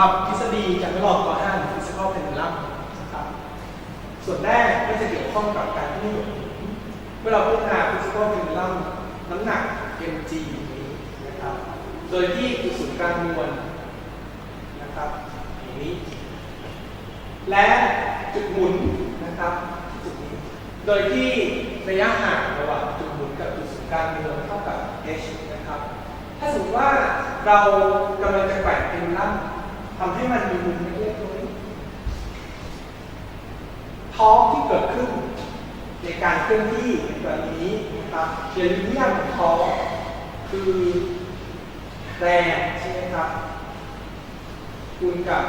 รับทฤษฎีการทดลองต่อห้าง physical pendulum นะครับ ส่วนแรกก็จะเกี่ยวข้องกับการที่เมื่อเราพิจารณา physical pendulum น้ำหนัก mg นี้นะครับ โดยที่จุดศูนย์กลางมวลนะครับอย่างนี้ และจุดหมุนนะครับจุดนี้ โดยที่ระยะห่างระหว่างจุดหมุนกับจุดศูนย์กลางมวลเท่ากับ h นะครับ ถ้าสมมติว่าเรากำลังจะแกว่งเพนดัม ทำให้มันมีมุมเล็กๆตรงนี้อร์กที่เกิดขึ้น ในการเคลื่อนที่ในกรณีนี้นะครับเรียนนิยามของท้อร์กคือแรงใช่ไหมครับคูณกับ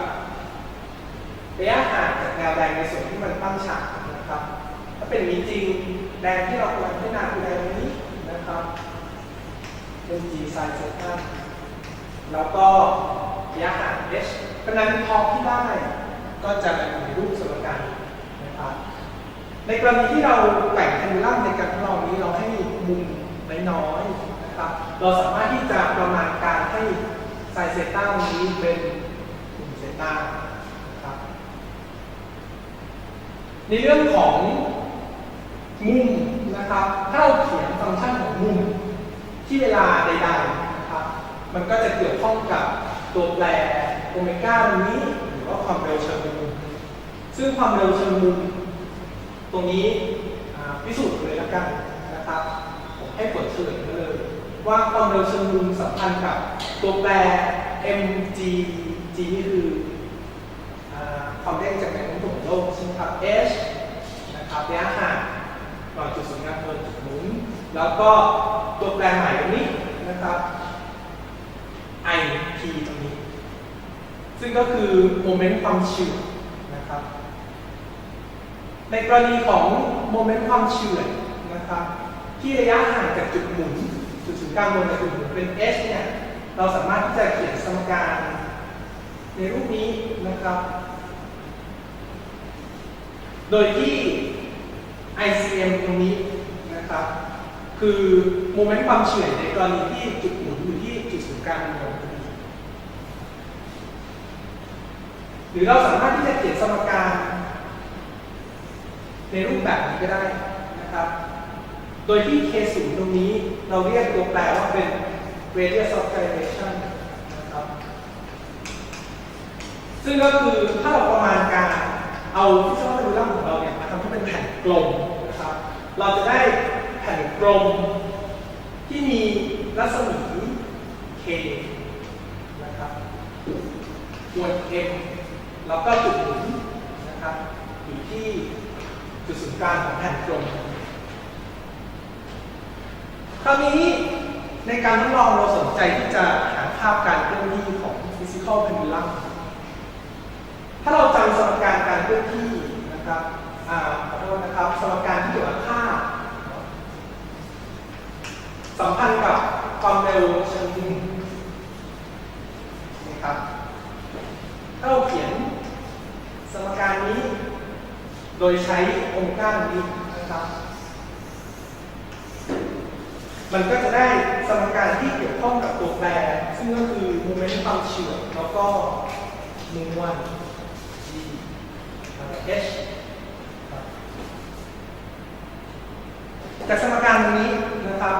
ระยะห่างจากแนวแรงในส่วนที่มันตั้งฉากนะครับ ถ้าเป็นอย่างนี้จริงแรงที่เรากำลังพิจารณาคือแรงนี้นะครับ เป็น g sin เซต้าแล้วก็ระยะห่าง h เพราะนั้นทอร์กที่ได้ก็จะอยู่ในรูปสมการนะครับในกรณีที่เราแบ่งแพนดูลัมในการทดลองนี้เราให้มุมน้อยๆนะครับ เราสามารถที่จะประมาณการให้ไซเซต้านี้เป็นกลุ่มเซต้านะครับในเรื่องของมุมนะครับถ้าเราเขียนฟังก์ชันของมุมที่เวลาใดๆนะครับ มันก็จะเกี่ยวข้องกับตัวแปร โอเมก้าตรงนี้หรือว่าความเร็วเชิงมุมซึ่งความเร็วเชิงมุมตรงนี้พิสูจน์เลยล้วกันนะครับผมให้ผลเฉลยมาเลยว่าความเร็วเชิงมุมสัมพันธ์กับตัวแปร mg g นี่คืออความเร่งจากแรงโน้มถ่วงโลกใช่ไหมครับ h นะครับระยะห่างก่อนจุดศูนย์กลางเพลิงจุดหมุนแล้วก็ตัวแปรใหม่ตรงนี้นะครับ i p ต ซึ่งก็คือโมเมนต์ความเฉื่อยนะครับ ในกรณีของโมเมนต์ความเฉื่อยนะครับ ที่ระยะห่างจากจุดหมุนจุดศูนย์กลางบนจุดหมุนเป็น h เนี่ยเราสามารถที่จะเขียนสมการ ในรูปนี้นะครับ โดยที่ ICM ตรงนี้นะครับ คือโมเมนต์ความเฉื่อยในกรณีที่จุดหมุนอยู่ที่จุดศูนย์กลางของพอดี หรือเราสามารถที่จะเขียนสมการ ในรูปแบบนี้ก็ได้นะครับ โดยที่ k ศูนย์ตรงนี้เราเรียกตัวแปรว่าเป็น radius of gyration นะครับ ซึ่งก็คือถ้าเราประมาณการเอาที่ชองดูล่างของเราเนี่ยมาทำให้เป็นแผ่นกลมนะครับ เราจะได้แผ่นกลมที่มีรัศมี k นะครับมวล m แล้วก็จุดหมุนนะครับอยู่ที่จุดศูนย์กลางของแผ่นกลมคราวนี้ในการทดลองเราสนใจที่จะหาภาพการเคลื่อนที่ของ physical pendulum ถ้าเราจำสมการการเคลื่อนที่นะครับอ่าขอโทษนะครับสมการที่เกี่ยวกับค่าสัมพันธ์กับความเร็วเชิงมุมนะครับถ้าเราเขียน โดยใช้โอเมก้าตรนี้นะครับ มันก็จะได้สมการที่เกี่ยวข้องกับตัวแปร ซึ่งก็คือโมเมนต์ความเฉื่อยแล้วก็มวล g แล้วก็ h จากสมการตรงนี้นะครับ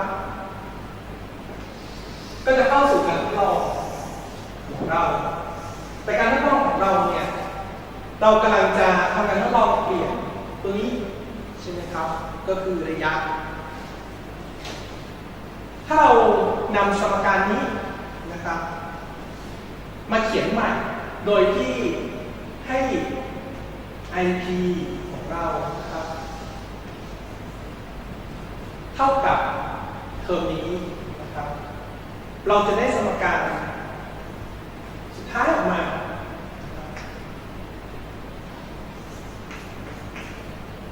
ก็จะเข้าสู่การทดลองของเรา แต่การทดลองของเราเนี่ย เรากำลังจะทำการทดลองเปลี่ยนตัวนี้ใช่ไหมครับ ก็คือระยะ ถ้าเรานำสมการนี้นะครับ มาเขียนใหม่ โดยที่ให้ IP ของเรานะครับเท่ากับเทอมนี้นะครับ เราจะได้สมการสุดท้ายออกมา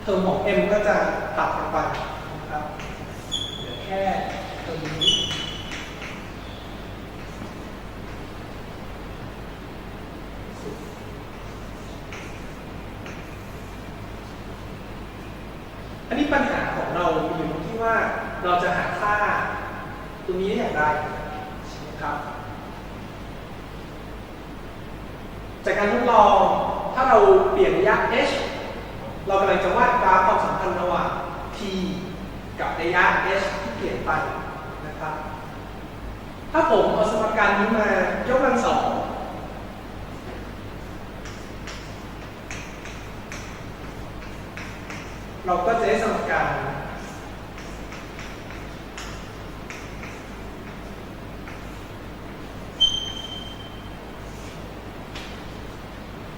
เทอมของ m ก็จะตัดกันไปนะครับเหลือแค่เทอมนี้อันนี้ปัญหาของเราอยู่ตรงที่ว่าเราจะหาค่าตัวนี้ได้อย่างไรใช่ไหมครับ จากการทดลองถ้าเราเปลี่ยนระยะ h เรากำลังจะวาดกราฟความสัมพันธ์ระหว่าง t กับระยะ h ที่เปลี่ยนไปนะครับ ถ้าผมเอาสมการนี้มายกกำลังสองเราก็จะได้สมการ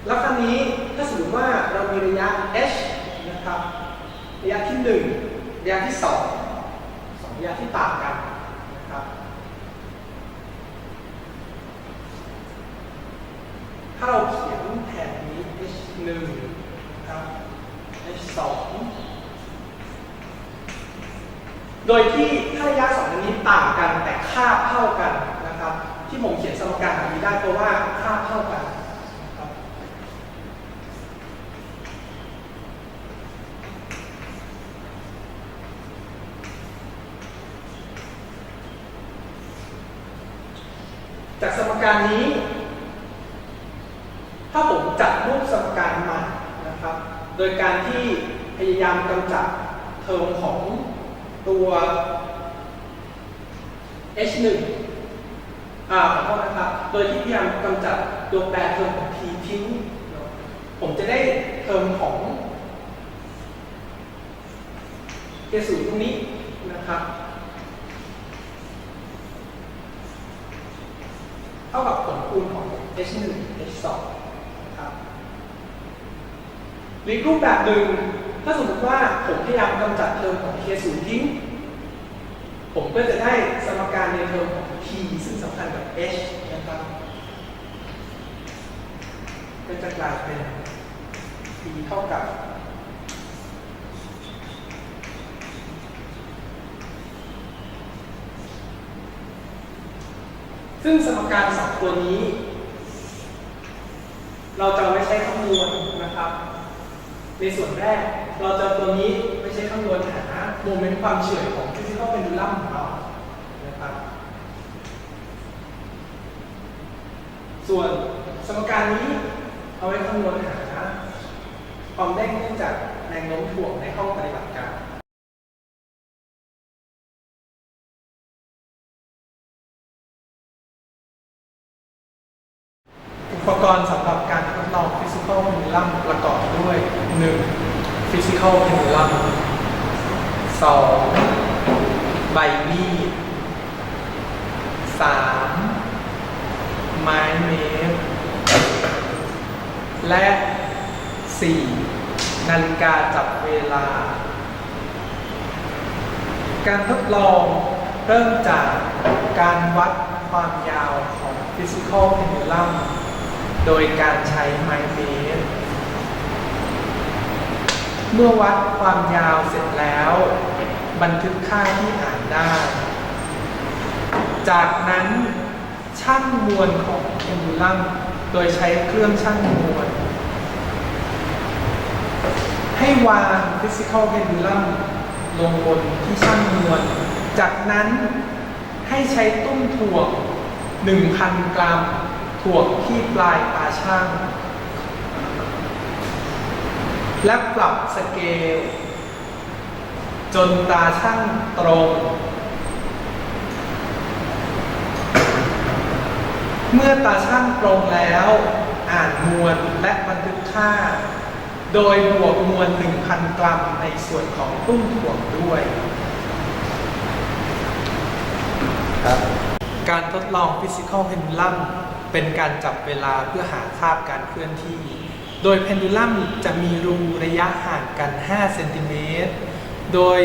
แล้วคราวนี้ ว่าเรามีระยะ h นะครับ ระยะที่ 1 ระยะที่2สองระยะที่ต่างกันนะครับถ้าเราเขียนแถบนี้ h 1นะครับ h 2โดยที่ถ้าระยะสองอันนี้ต่างกันแต่ค่าเท่ากันนะครับ ที่ผมเขียนสมการแบบนี้ได้เพราะว่าค่าเท่ากันนะครับ จา การนี้ ถ้าผมจัดรูปสมการมานะครับ โดยการที่พยายามกำจัดเทอมของตัว h 1 อ่าขอโทษนะครับ โดยที่พยายามกำจัดตัวแปรเทอมของ t ทิ้ง ผมจะได้เทอมของ k ศูนย์ตรงนี้นะครับ เท่ากับผลคูณของ h 1 h 2นะครับ หรือรูปแบบหนึ่ง ถ้าสมมติว่าผมพยายามกำจัดเทอมของ k 0ทิ้ง ผมก็จะได้สมการในเทอมของ t ซึ่งสำคัญกับ h นะครับ ก็จะกลายเป็น t เท่ากับ ซึ่งสมการสองตัวนี้ เราจะไม่ใช้คำนวณนะครับ ในส่วนแรกเราจะเอตัวนี้ไม่ใช้คำนวณหาโมเมนต์ความเฉื่อยของฟิสิกอลเพนดูลัมของเรานะครับส่วนสมการนี้เอาไว้คำนวณหาความเร่งเนื่องจากแรงโน้มถ่วงในห้องปฏิบัติการ ปกรณ์สำหรับการทดลองฟิสิกอลเพนดูลัมประกอบด้วย 1. ฟิสิกอลเพนดูลัม 2. ใบมีด 3. ไม้เมตรและ 4. นาฬิกาจับเวลา การทดลองเริ่มจากการวัดความยาวของ Physical Pendulum โดยการใช้ไม้เมตรเมื่อวัดความยาวเสร็จแล้ว บันทึกค่าที่อ่านได้ จากนั้นชั่งมวลของเพนดูลัมโดยใช้เครื่องชั่งมวล ให้วาง physical pendulum ลงบนที่ชั่งมวล จากนั้นให้ใช้ตุ้มถ่วง 1,000 กรัม ถ่วงที่ปลายตาช่าง และปรับสเกล จนตาช่างตรง เมื่อตาช่างตรงแล้ว อ่านมวลและบันทึกค่า โดยบวกมวล 1,000 กรัมในส่วนของตุ้มถ่วงด้วยครับการทดลอง Physical Pendulum เเป็นการจับเวลาเพื่อหาคาบการเคลื่อนที่ โดย Pendulum จะมีรูระยะห่างกัน 5 เซนติเมตร โดย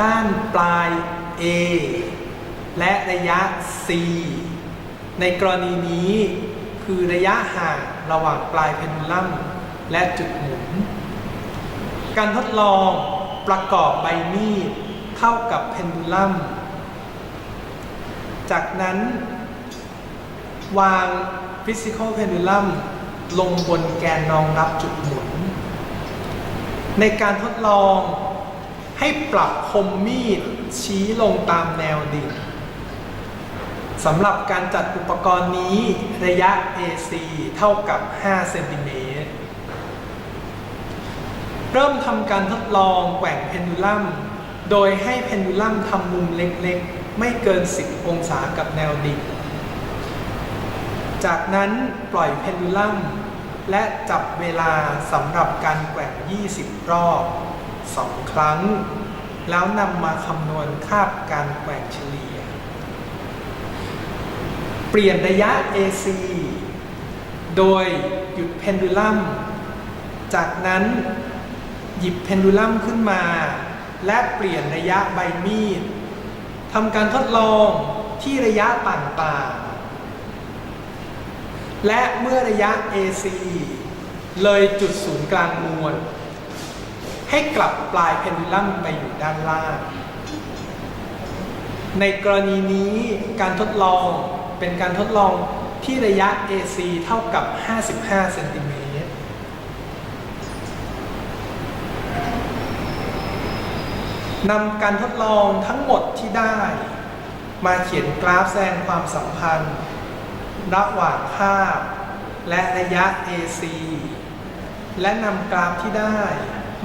ด้านปลาย A และระยะ C ในกรณีนี้คือระยะห่างระหว่างปลาย Pendulum และจุดหมุน การทดลองประกอบใบมีดเท่ากับ Pendulum จากนั้น วาง physical pendulum ลงบนแกนรองรับจุดหมุน ในการทดลองให้ปรับคมมีดชี้ลงตามแนวดิ่งสำหรับการจัดอุปกรณ์นี้ระยะ AC เท่ากับ 5 เซนติเมตร เริ่มทำการทดลองแกว่งเพนดูลัม โดยให้เพนดูลัมทำมุมเล็กๆ ไม่เกิน 10 องศากับแนวดิ่ง จากนั้นปล่อยเพนดูลัมและจับเวลาสำหรับการแกว่ง 20 รอบ 2 ครั้ง แล้วนำมาคำนวณค่าการแกว่งเฉลี่ย เปลี่ยนระยะ AC โดยหยุดเพนดูลัม จากนั้นหยิบเพนดูลัมขึ้นมา และเปลี่ยนระยะใบมีดทำการทดลองที่ระยะต่างๆ และเมื่อระยะ AC เลยจุดศูนย์กลางมวล ให้กลับปลายเพนดูลัมไปอยู่ด้านล่าง ในกรณีนี้การทดลองเป็นการทดลองที่ระยะ AC เท่ากับ 55 เซนติเมตร นำการทดลองทั้งหมดที่ได้ มาเขียนกราฟแสดงความสัมพันธ์ ระหว่างภาพ และระยะ AC และนำกราฟที่ได้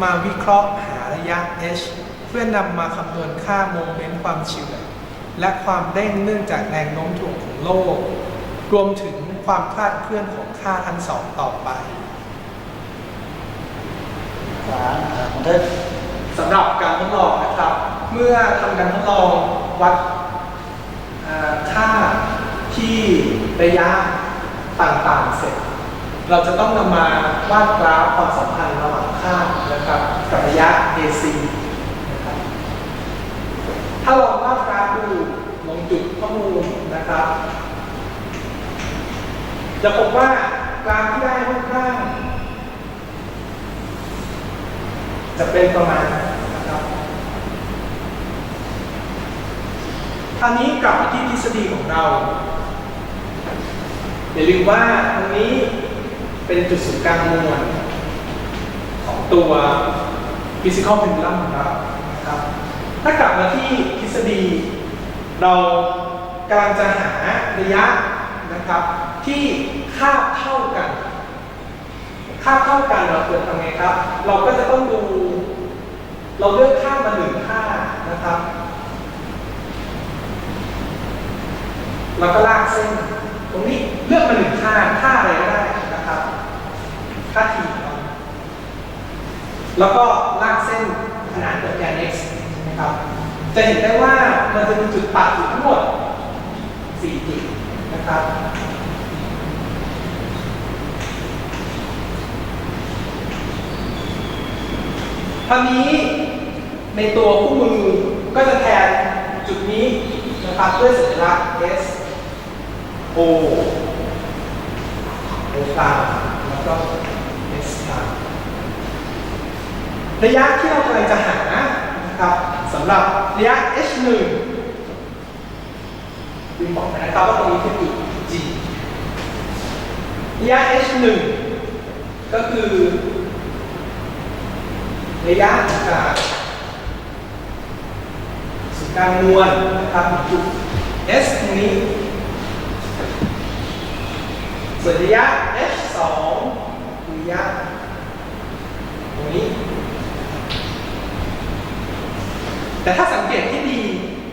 มาวิเคราะห์หาระยะ h เพื่อนำมาคำนวณค่าโมเมนต์ความเฉื่อยและความเร่งเนื่องจากแรงโน้มถ่วงของโลก รวมถึงความคลาดเคลื่อนของค่าทั้งสองต่อไปสามบันทึกสำหรับการทดลองนะครับ เมื่อทำการทดลองวัดอ่าค่าที่ ระยะต่างๆเสร็จ เราจะต้องนำมาวาดกราฟความสัมพันธ์ระหว่างค่านะครับกับระยะ AC นะครับถ้าเราวาดกราฟดูลงจุดข้อมูลนะครับ จะพบว่ากราฟที่ได้รูปร่างจะเป็นประมาณนะครับครานี้กลับมาที่ทฤษฎีของเรา อย่าลืมว่าตรงนี้เป็นจุดศูนย์กลางมวลของตัว physical pendulum ของเรานะครับ ถ้ากลับมาที่ทฤษฎี เรากำลังจะหาระยะนะครับ ที่คาบเท่ากันค่าเท่ากันเราควรทำไงครับ เราก็จะต้องดู เราเลือกค่ามาหนึ่งค่านะครับเราก็ลากเส้น รงนี้เลือกมาหนึ่งค่าค่าอะไรก็ได้นะครับค่า t ครับแล้วก็ลากเส้นขนานกับแกน x นะครับ จะเห็นได้ว่ามันจะมีจุดตัดอยู่ทั้งหมด4จุดนะครับคราวนี้ในตัวคู่มือก็จะแทนจุดนี้นะครับด้วยสัญลักษณ์ S O O กลาแล้วก็ S กลาระยะที่เรากำลังจะหานะครับสำหรับระยะ H1 ลืมบอกไปนะครับว่าตรงนี้คือจุด G ระยะ H1 ก็คือระยะจากศูนย์กลางมวลนะครับจุด S ตรงนี้ ส่วนระยะ H2 คือระยะตรงนี้ แต่ถ้าสังเกตให้ดี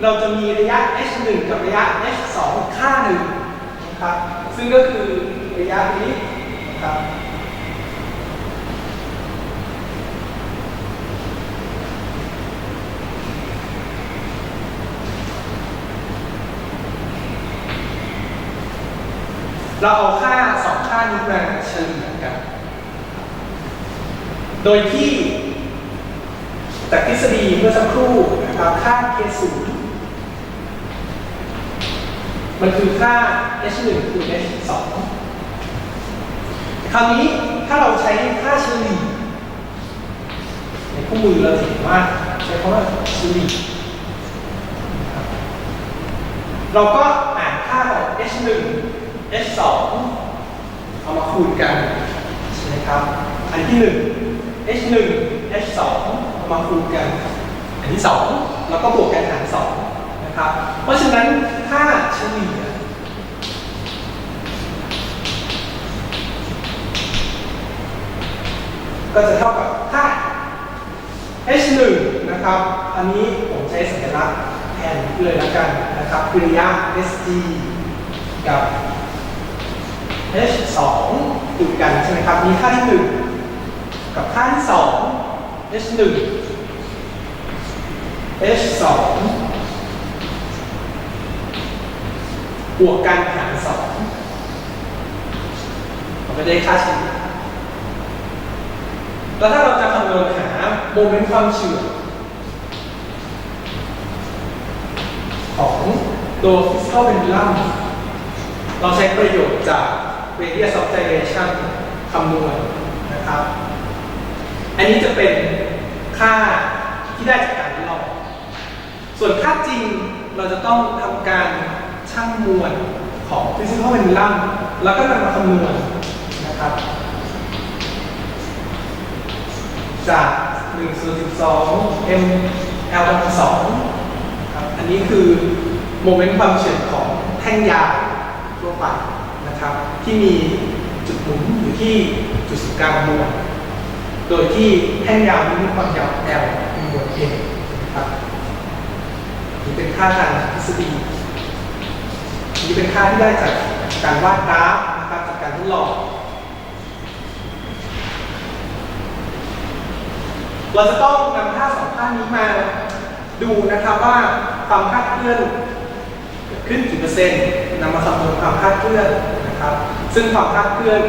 เราจะมีระยะ H1 กับระยะ H2 อีกค่าหนึ่งนะครับ ซึ่งก็คือระยะนี้นะครับ เราเอาค่าสองค่านี้มาเฉลี่ยกัน โดยที่จากทฤษฎีเมื่อสักครู่นะครับค่า k 0มันคือค่า h 1คูณ h 2คราวนี้ถ้าเราใช้ค่าเฉลี่ยในคู่มือเราเห็นว่าใช้คำว่าเฉลี่ยเราก็อ่านค่าของ h 1 S2 เอามาคูณกันใช่ไหมครับ อันที่ 1 H1 H2 เอามาคูณกัน อันที่ 2 แล้วก็บวกกันหาร2นะครับ เพราะฉะนั้นค่าเฉลี่ยก็จะเท่ากับค่า H1 นะครับ อันนี้ผมใช้สัญลักษณ์แทนเลยละกันนะครับคือระยะ SG กับ h 2ติดกันใช่ไหมครับ มีค่าที่ 1 กับค่าที่ 2 h 1 h 2บวกกันหาร2เราไม่ได้ค่าเฉลี่ยแล้วถ้าเราจะคำนวณหาโมเมนต์ความเฉื่อยของตัว physical pendulum เราใช้ประโยชน์จาก radius of gyration คำนวณนะครับ อันนี้จะเป็นค่าที่ได้จากการทดลอง ส่วนค่าจริงเราจะต้องทำการชั่งมวลของ physical pendulum แล้วก็นำมาคำนวณนะครับ จาก1ส่วน12 m l กำลังสองครับอันนี้คือโมเมนต์ความเฉื่อยของแท่งยาวทั่วไป ที่มีจุดหมุนอยู่ที่จุดศูนย์กลางมวลโดยที่แท่งยาวมีความยาว L มีมวล M นะครับนี่เป็นค่าทางทฤษฎีนี่เป็นค่าที่ได้จากการวาดกราฟนะครับจากการทดลองเราจะต้องนำท่าสองท่านี้มาดูนะครับว่าความคาดเคลื่อนเกิดขึ้นกี่เปอร์เซ็นต์นำมาคำนวณความคาดเคลื่อน นะครับ ซึ่งความคาดเคลื่อน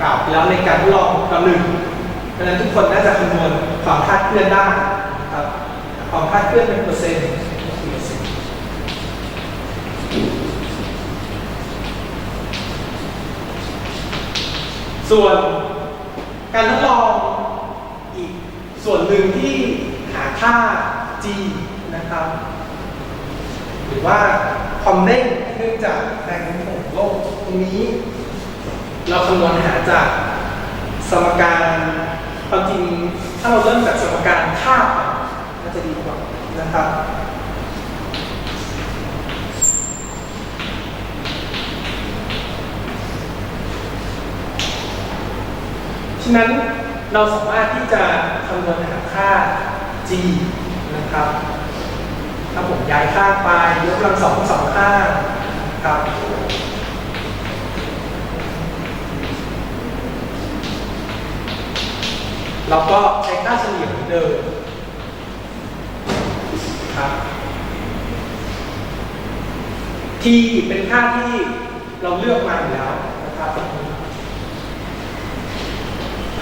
กล่าวไปแล้วในการทดลองตอนหนึ่งเพราะฉะนั้นทุกคนน่าจะคำนวณความคาดเคลื่อนได้ครับความคาดเคลื่อนเป็นเปอร์เซ็นต์ส่วนการทดลองอีกส่วนหนึ่งที่หาค่า g นะครับ หรือว่าความเร่งเนื่องจากแรงโน้มถ่วงโลก รงนี้ เราคำนวณหาจากสมการความจริงถ้าเราเริ่มจากสมการค่าก่อนน่าจะดีกว่านะครับฉะนั้นเราสามารถที่จะคำนวณหาค่า g นะครับ ถ้าผมย้ายค่าไปยกกำลังสองสองข้านะครับ เราก็ใช้ค่าเฉลี่ยเหมือนเดิมครับ t เป็นค่าที่เราเลือกมาอยู่แล้วนะครับ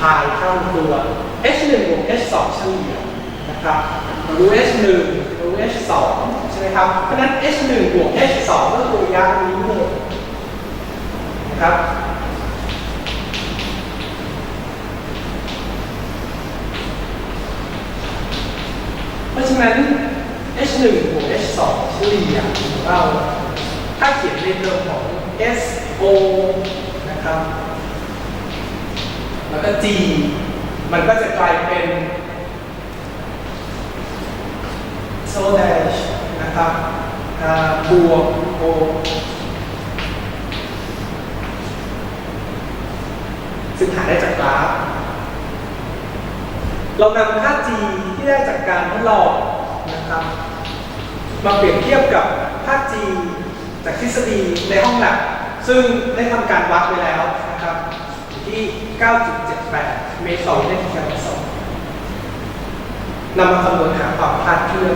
พายข้างตัว h 1บวก h 2เฉลี่ยนะครับเรารู้ h 1เรารู้ h 2ใช่ไหมครับ เพราะนั้น h 1บวก h 2ก็คือระยะนี้เลยนะครับ เพราะฉะนั้น h 1 บวก h 2 เฉลี่ยของเรา ถ้าเขียนในเทอมของ s o นะครับ แล้วก็ G มันก็จะกลายเป็น so dash นะครับบวก O ซึ่งหาได้จากกราฟ เรานำค่า G ที่ได้จากการทด ลองนะครับ มาเปรียบเทียบกับภา G จากทฤษฎีในห้องหลัก ซึ่งได้ทำการวัดไปแล้วนะครับที่ 9.78 เมตรต่อวินาทีการสองนำมาคำนวณหาความคลาดเคลื่อน